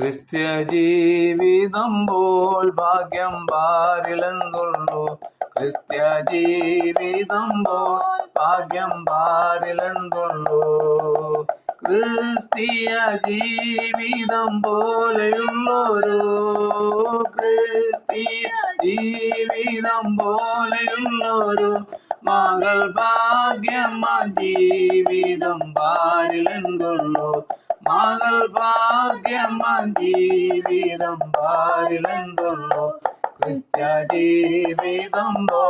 ക്രിസ്ത്യ ജീവിതം പോൽ ഭാഗ്യം പാരിലെന്തുള്ളൂ? ക്രിസ്ത്യ ജീവിതം പോൽ ഭാഗ്യം പാരിലെന്തുള്ളൂ? ക്രിസ്തീയ ജീവിതം പോലെയുള്ളൊരു ക്രിസ്തീയ ജീവിതം പോലെയുള്ളൊരു മകൾ ഭാഗ്യമ്മ ജീവിതം പാരിലെന്തുള്ളൂ? മകൾ ഭാഗ്യമ്മ ജീവിതം പാരിലെന്തുള്ളൂ? ക്രിസ്ത്യ ജീവിതം പോ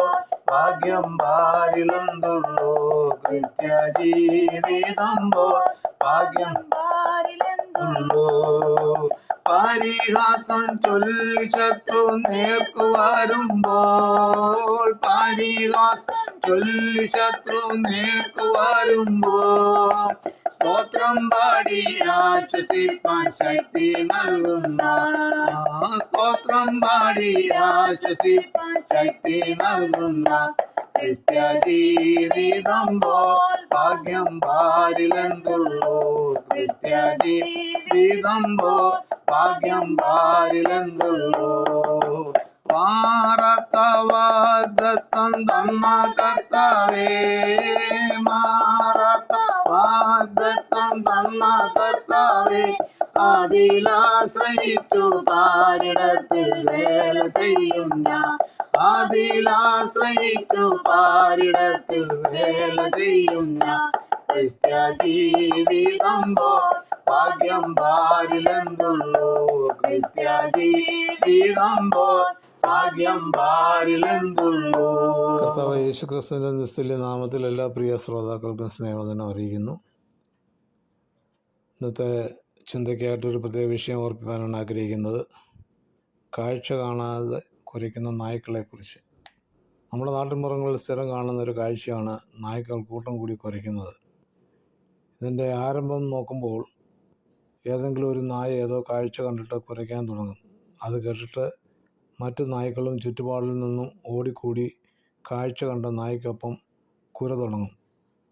ഭാഗ്യം പാരിലെന്തുള്ളൂ? ക്രിസ്ത്യ ജീവിതം പോ ഭാഗ്യം ഉള്ളൂ പരിഹാസം ചൊല്ലി ശത്രു നേർക്കു വരുമ്പോൾ പരിഹാസം ചൊല്ലി ശത്രു നേർക്കു വരുമ്പോൾ സ്തോത്രം പാടി ആശ്വസിപ്പാൻ ശക്തി നൽകുന്ന. സ്തോത്രം പാടി ആശ്വസിപ്പാൻ ശക്തി നൽകുന്ന. ക്രിസ്ത്യ ജീവിതം ഭാഗ്യം പാരിലെന്തുള്ളൂ? ക്രിസ്ത്യ ജീവിതം ഭാഗ്യം പാരിലെന്തുള്ളൂ വാർത്തവാദത്തം തന്ന കർത്താവേ മാറാത്ത തന്ന കർത്താവേ അതിലാശ്രയിച്ചു പാരിടത്തിൽ വേല ചെയ്യും ഞാൻ. അതിലാശ്രയിച്ചു പാരിടത്തിൽ വേല ചെയ്യും ഞാൻ. ക്രിസ്ത്യ ജീവിതം പോൽ ഭാഗ്യം പാരിലെന്തുള്ളൂ ക്രിസ്ത്യ ജീവിതമ്പോൾ കർത്താവ് യേശു ക്രിസ്തുവിന്റെ നിസ്തുല്യ നാമത്തിൽ എല്ലാ പ്രിയ ശ്രോതാക്കൾക്കും സ്നേഹവന്ദനം അറിയിക്കുന്നു. ഇന്നത്തെ ചിന്തയ്ക്കായിട്ടൊരു പ്രത്യേക വിഷയം ഓർപ്പിക്കാനാണ് ആഗ്രഹിക്കുന്നത്. കാഴ്ച കാണാതെ കുരയ്ക്കുന്ന നായ്ക്കളെക്കുറിച്ച്. നമ്മുടെ നാട്ടിൻപുറങ്ങളിൽ സ്ഥിരം കാണുന്ന ഒരു കാഴ്ചയാണ് നായ്ക്കൾ കൂട്ടം കൂടി കുരയ്ക്കുന്നത്. ഇതിന്റെ ആരംഭം നോക്കുമ്പോൾ ഏതെങ്കിലും ഒരു നായ ഏതോ കാഴ്ച കണ്ടിട്ട് കുരയ്ക്കാൻ തുടങ്ങും. അത് കേട്ടിട്ട് മറ്റു നായ്ക്കളും ചുറ്റുപാടിൽ നിന്നും ഓടിക്കൂടി കാഴ്ച കണ്ട നായ്ക്കൊപ്പം കുര തുടങ്ങും.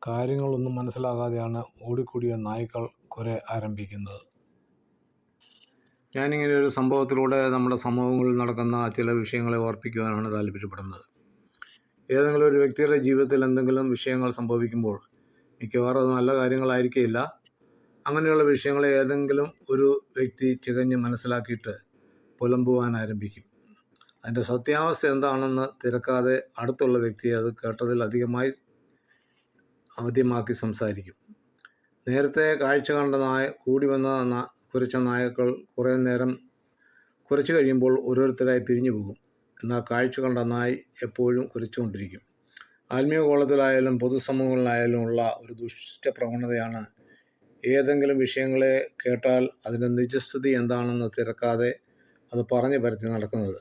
കാര്യങ്ങളൊന്നും മനസ്സിലാകാതെയാണ് ഓടിക്കൂടിയ നായ്ക്കൾ കുര ആരംഭിക്കുന്നത്. ഞാനിങ്ങനെ ഒരു സംഭവത്തിലൂടെ നമ്മുടെ സമൂഹങ്ങളിൽ നടക്കുന്ന ചില വിഷയങ്ങളെ ഓർപ്പിക്കുവാനാണ് താല്പര്യപ്പെടുന്നത്. ഏതെങ്കിലും ഒരു വ്യക്തിയുടെ ജീവിതത്തിൽ എന്തെങ്കിലും വിഷയങ്ങൾ സംഭവിക്കുമ്പോൾ മിക്കവാറും അത് നല്ല കാര്യങ്ങളായിരിക്കില്ല അങ്ങനെയുള്ള വിഷയങ്ങളെ ഏതെങ്കിലും ഒരു വ്യക്തി ചികഞ്ഞ് മനസ്സിലാക്കിയിട്ട് പുലമ്പുവാൻ ആരംഭിക്കും. അതിന്റെ സത്യാവസ്ഥ എന്താണെന്ന് തിരക്കാതെ അടുത്തുള്ള വ്യക്തിയെ അത് കേട്ടതിൽ അധികമായി ആദ്യമാക്കി സംസാരിക്കും. നേരത്തെ കാഴ്ച കണ്ട നായ കൂടി വന്ന കുരച്ച നായക്കൾ കുറേ നേരം കുറച്ച് കഴിയുമ്പോൾ ഓരോരുത്തരായി പിരിഞ്ഞു പോകും. എന്നാൽ കാഴ്ച കണ്ട നായ് എപ്പോഴും കുരച്ചുകൊണ്ടിരിക്കും. ആത്മീയ കോളത്തിലായാലും പൊതുസമൂഹങ്ങളിലായാലും ഉള്ള ഒരു ദുഷ്ട പ്രവണതയാണ് ഏതെങ്കിലും വിഷയങ്ങളെ കേട്ടാൽ അതിന്റെ നിജസ്ഥിതി എന്താണെന്ന് തിരക്കാതെ അത് പറഞ്ഞു പരത്തി നടക്കുന്നത്.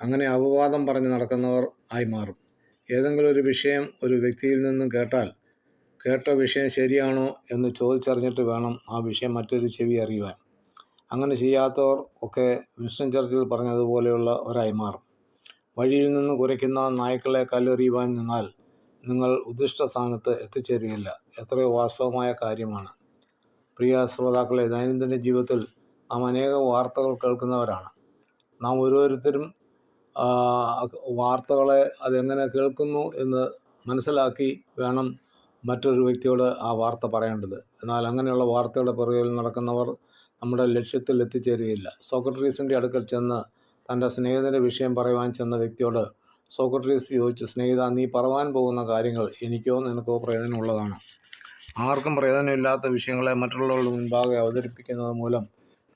അങ്ങനെ അപവാദം പറഞ്ഞു നടക്കുന്നവർ ആയി മാറും. ഏതെങ്കിലും ഒരു വിഷയം ഒരു വ്യക്തിയിൽ നിന്നും കേട്ടാൽ കേട്ട വിഷയം ശരിയാണോ എന്ന് ചോദിച്ചറിഞ്ഞിട്ട് വേണം ആ വിഷയം മറ്റൊരു ചെവി അറിയുവാൻ. അങ്ങനെ ചെയ്യാത്തവർ ഒക്കെ വിൻസ്റ്റൺ ചർച്ചിൽ പറഞ്ഞതുപോലെയുള്ളവരായി മാറും. വഴിയിൽ നിന്ന് കുരയ്ക്കുന്ന നായ്ക്കളെ കല്ലെറിയുവാൻ നിന്നാൽ നിങ്ങൾ ഉദ്ദിഷ്ട സ്ഥാനത്ത് എത്തിച്ചേരുകയില്ല. എത്രയോ വാസ്തവമായ കാര്യമാണ്. പ്രിയ ശ്രോതാക്കളെ ദൈനംദിന ജീവിതത്തിൽ നാം അനേകം വാർത്തകൾ കേൾക്കുന്നവരാണ്. നാം ഓരോരുത്തരും വാർത്തകളെ അതെങ്ങനെ കേൾക്കുന്നു എന്ന് മനസ്സിലാക്കി വേണം മറ്റൊരു വ്യക്തിയോട് ആ വാർത്ത പറയേണ്ടത്. എന്നാൽ അങ്ങനെയുള്ള വാർത്തയുടെ പുറകിൽ നടക്കുന്നവർ നമ്മുടെ ലക്ഷ്യത്തിൽ എത്തിച്ചേരുകയില്ല. സോക്രട്ടീസിന്റെ അടുക്കൽ ചെന്ന് തന്റെ സ്നേഹിതന്റെ വിഷയം പറയുവാൻ ചെന്ന വ്യക്തിയോട് സോക്രട്ടീസ് ചോദിച്ചു സ്നേഹിത നീ പറവാൻ പോകുന്ന കാര്യങ്ങൾ എനിക്കോ നിനക്കോ പ്രയോജനമുള്ളതാണ്. ആർക്കും പ്രയോജനമില്ലാത്ത വിഷയങ്ങളെ മറ്റുള്ളവരുടെ മുൻപാകെ അവതരിപ്പിക്കുന്നത് മൂലം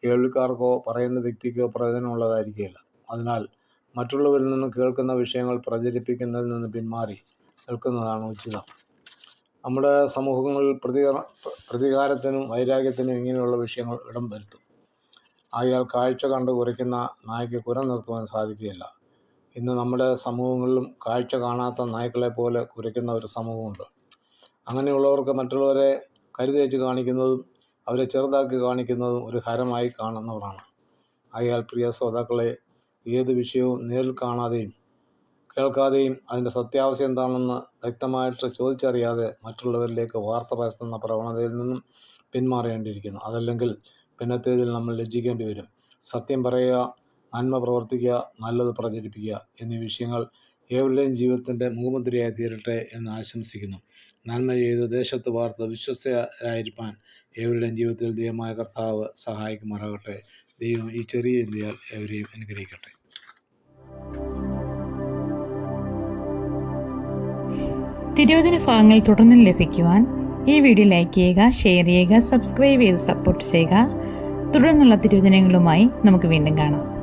കേൾവിക്കാർക്കോ പറയുന്ന വ്യക്തിക്കോ പ്രയോജനമുള്ളതായിരിക്കില്ല അതിനാൽ മറ്റുള്ളവരിൽ നിന്ന് കേൾക്കുന്ന വിഷയങ്ങൾ പ്രചരിപ്പിക്കുന്നതിൽ നിന്ന് പിന്മാറി നിൽക്കുന്നതാണ് ഉചിതം. നമ്മുടെ സമൂഹങ്ങളിൽ പ്രതികരണ പ്രതികാരത്തിനും വൈരാഗ്യത്തിനും ഇങ്ങനെയുള്ള വിഷയങ്ങൾ ഇടം വരുത്തും. ആയാൽ കാഴ്ച കണ്ട് കുരയ്ക്കുന്ന നായ്ക്ക് കുര നിർത്തുവാൻ സാധിക്കുകയില്ല. ഇന്ന് നമ്മുടെ സമൂഹങ്ങളിലും കാഴ്ച കാണാത്ത നായ്ക്കളെ പോലെ കുരയ്ക്കുന്ന ഒരു സമൂഹമുണ്ട്. അങ്ങനെയുള്ളവർക്ക് മറ്റുള്ളവരെ കരുതേച്ച് കാണിക്കുന്നതും അവരെ ചെറുതാക്കി കാണിക്കുന്നതും ഒരു ഹരമായി കാണുന്നവരാണ്. ആയാൽ പ്രിയ ശ്രോതാക്കളെ ഏത് വിഷയവും നേരിൽ കാണാതെയും കേൾക്കാതെയും അതിന്റെ സത്യാവസ്ഥ എന്താണെന്ന് വ്യക്തമായിട്ട് ചോദിച്ചറിയാതെ മറ്റുള്ളവരിലേക്ക് വാർത്ത പരത്തുന്ന പ്രവണതയിൽ നിന്നും പിന്മാറേണ്ടിയിരിക്കുന്നു. അതല്ലെങ്കിൽ പിന്നത്തേതിൽ നമ്മൾ ലജ്ജിക്കേണ്ടി വരും. സത്യം പറയുക നന്മ പ്രവർത്തിക്കുക നല്ലത് പ്രചരിപ്പിക്കുക എന്നീ വിഷയങ്ങൾ ഏവരുടെയും ജീവിതത്തിന്റെ മുഖമുദ്രയായി തീരട്ടെ എന്ന് ആശംസിക്കുന്നു. നന്മ ചെയ്ത് ദേശത്ത് വാർത്ത് വിശ്വസ്തരായിരിക്കാൻ ഏവരുടെയും ജീവിതത്തിൽ ദൈവമായ കർത്താവ് സഹായിക്കുമാറാകട്ടെ. ദൈവം ഈ ചെറിയ ഇന്ത്യയാൽ ഏവരെയും അനുഗ്രഹിക്കട്ടെ. തിരുവചന ഭാഗങ്ങൾ തുടർന്നും ലഭിക്കുവാൻ ഈ വീഡിയോ ലൈക്ക് ചെയ്യുക ഷെയർ ചെയ്യുക സബ്സ്ക്രൈബ് ചെയ്ത് സപ്പോർട്ട് ചെയ്യുക. തുടർന്നുള്ള തിരുവചനങ്ങളുമായി നമുക്ക് വീണ്ടും കാണാം.